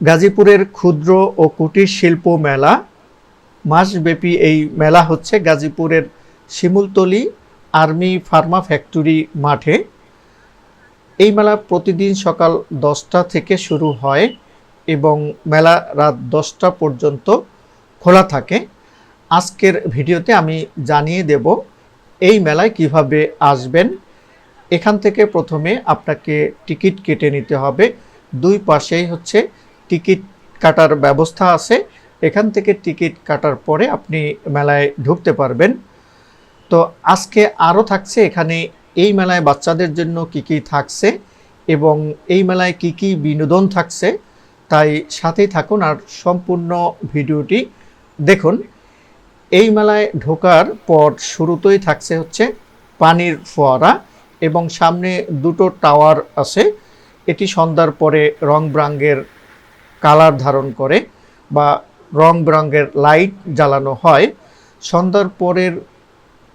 গাজীপুরের ক্ষুদ্র ও কুটির শিল্প মেলা। মাসব্যাপী এই মেলা হচ্ছে গাজীপুরের শিমুলতলি আর্মি ফার্মা ফ্যাক্টরি মাঠে। এই মেলা প্রতিদিন সকাল দশটা থেকে শুরু হয় এবং মেলা রাত দশটা পর্যন্ত খোলা থাকে। আজকের ভিডিওতে আমি জানিয়ে দেব এই মেলায় কীভাবে আসবেন। এখান থেকে প্রথমে আপনাকে টিকিট কেটে নিতে হবে। দুই পাশেই হচ্ছে টিকিট কাটার ব্যবস্থা আছে। এখান থেকে টিকিট কাটার পরে আপনি মেলায় ঢুকতে পারবেন। তো আজকে আরও থাকছে, এখানে এই মেলায় বাচ্চাদের জন্য কি কি থাকছে এবং এই মেলায় কি কি বিনোদন থাকছে, তাই সাথেই থাকুন আর সম্পূর্ণ ভিডিওটি দেখুন। এই মেলায় ঢোকার পর শুরুতেই থাকছে হচ্ছে পানির ফোয়ারা এবং সামনে দুটো টাওয়ার আছে। এটি সন্ধ্যার পরে রং ব্রাঙ্গের কালার ধারণ করে বা রং বেরঙের লাইট জ্বালানো হয়। সন্ধ্যার পরের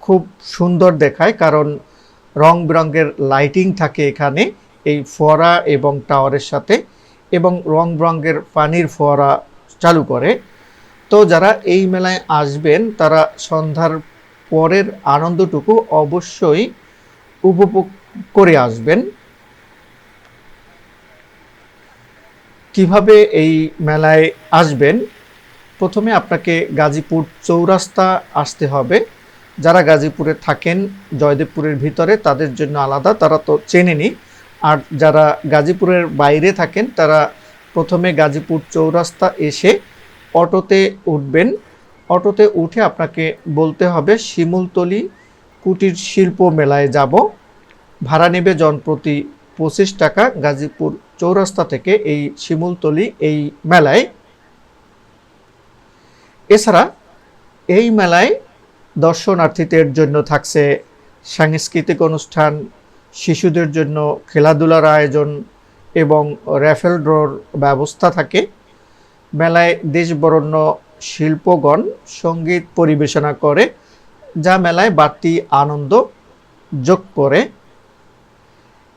খুব সুন্দর দেখায় কারণ রং বেরঙের লাইটিং থাকে এখানে এই ফোয়ারা এবং টাওয়ারের সাথে এবং রং বেরঙের পানির ফোয়ারা চালু করে। তো যারা এই মেলায় আসবেন তারা সন্ধ্যার পরের আনন্দটুকু অবশ্যই উপভোগ করে আসবেন। কীভাবে এই মেলায় আসবেন? প্রথমে আপনাকে গাজীপুর চৌরাস্তা আসতে হবে। যারা গাজীপুরে থাকেন, জয়দেবপুরের ভিতরে, তাদের জন্য আলাদা, তারা তো চেনেনি আর যারা গাজীপুরের বাইরে থাকেন, তারা প্রথমে গাজীপুর চৌরাস্তা এসে অটোতে উঠবেন। অটোতে উঠে আপনাকে বলতে হবে, শিমুলতলি কুটির শিল্প মেলায় যাব। ভাড়া নেবে জনপ্রতি পঁচিশ টাকা গাজীপুর চৌরাস্তা থেকে এই শিমুলতলি এই মেলায়। এছাড়া এই মেলায় দর্শনার্থীদের জন্য থাকছে সাংস্কৃতিক অনুষ্ঠান, শিশুদের জন্য খেলাধুলার আয়োজন এবং র্যাফেল ড্রর ব্যবস্থা থাকে। মেলায় দেশবরণ্য শিল্পগণ সংগীত পরিবেশনা করে, যা মেলায় বাড়তি আনন্দ যোগ করে।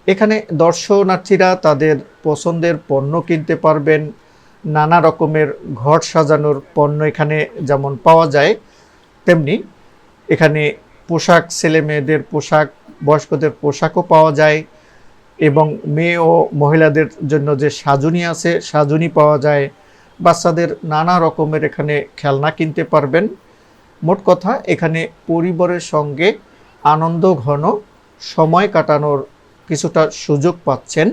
এখানে দর্শনার্থীরা তাদের পছন্দের পণ্য কিনতে পারবেন, নানা রকমের ঘর সাজানোর পণ্য এখানে যেমন পাওয়া যায়, তেমনি এখানে পোশাক, ছেলে মেয়েদের পোশাক, বয়স্কদের পোশাকও পাওয়া যায় এবং মেয়ে ও মহিলাদের জন্য যে সাজুনি আছে, সাজুনি পাওয়া যায়। বাচ্চাদের নানা রকমের এখানে খেলনা কিনতে পারবেন। মোট কথা, এখানে পরিবারের সঙ্গে আনন্দ, ঘন সময় কাটানোর কিছুটা সুযোগ পাচ্ছেন।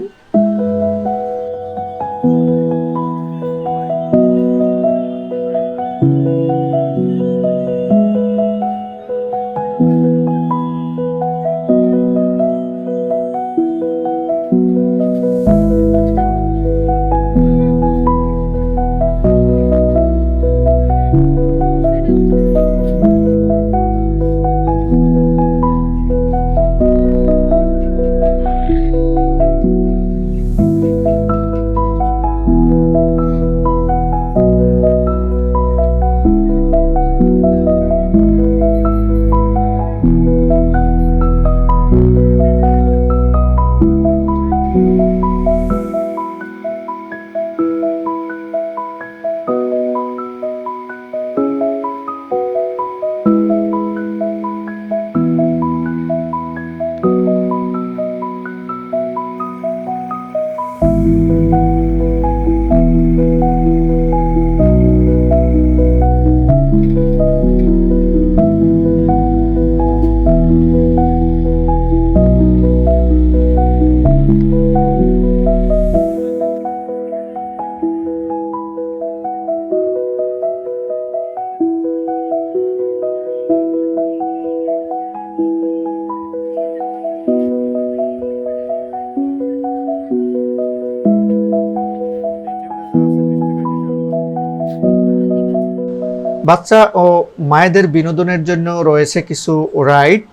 বাচ্চা ও মায়েদের বিনোদনের জন্য রয়েছে কিছু রাইড।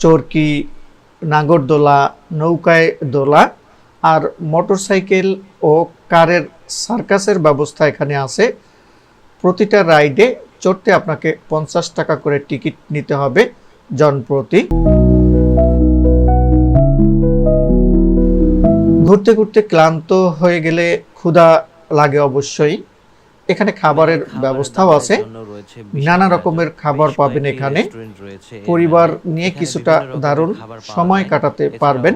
চরকি, নাগরদোলা, নৌকায় দোলা আর মোটরসাইকেল ও কারের সার্কাসের ব্যবস্থা এখানে আছে। প্রতিটা রাইডে চড়তে আপনাকে পঞ্চাশ টাকা করে টিকিট নিতে হবে জনপ্রতি ঘুরতে ঘুরতে ক্লান্ত হয়ে গেলে ক্ষুধা লাগে অবশ্যই। এখানে খাবারের ব্যবস্থাও আছে। নানা রকমের খাবার পাবেন এখানে। পরিবার নিয়ে কিছুটা দারুণ সময় কাটাতে পারবেন।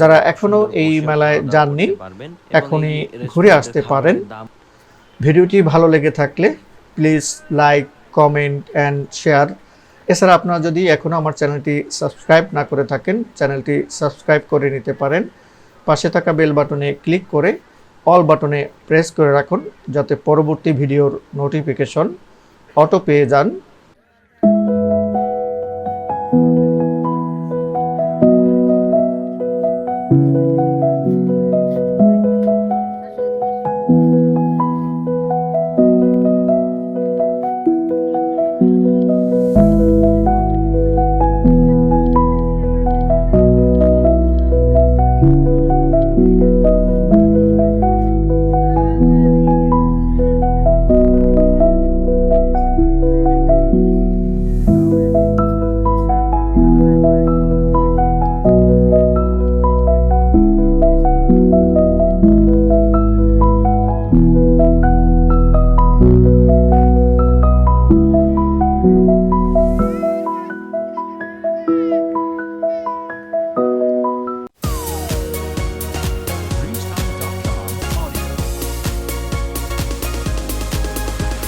যারা এখনও এই মেলায় যাননি এখনই ঘুরে আসতে পারেন। ভিডিওটি ভালো লেগে থাকলে please like comment and share এছাড়া আপনারা যদি এখনও আমার চ্যানেলটি সাবস্ক্রাইব না করে থাকেন চ্যানেলটি সাবস্ক্রাইব করে নিতে পারেন। পাশে থাকা বেল বাটনে ক্লিক করে অল বাটনে প্রেস করে রাখুন যাতে পরবর্তী ভিডিওর নোটিফিকেশন অটো পেয়ে যান।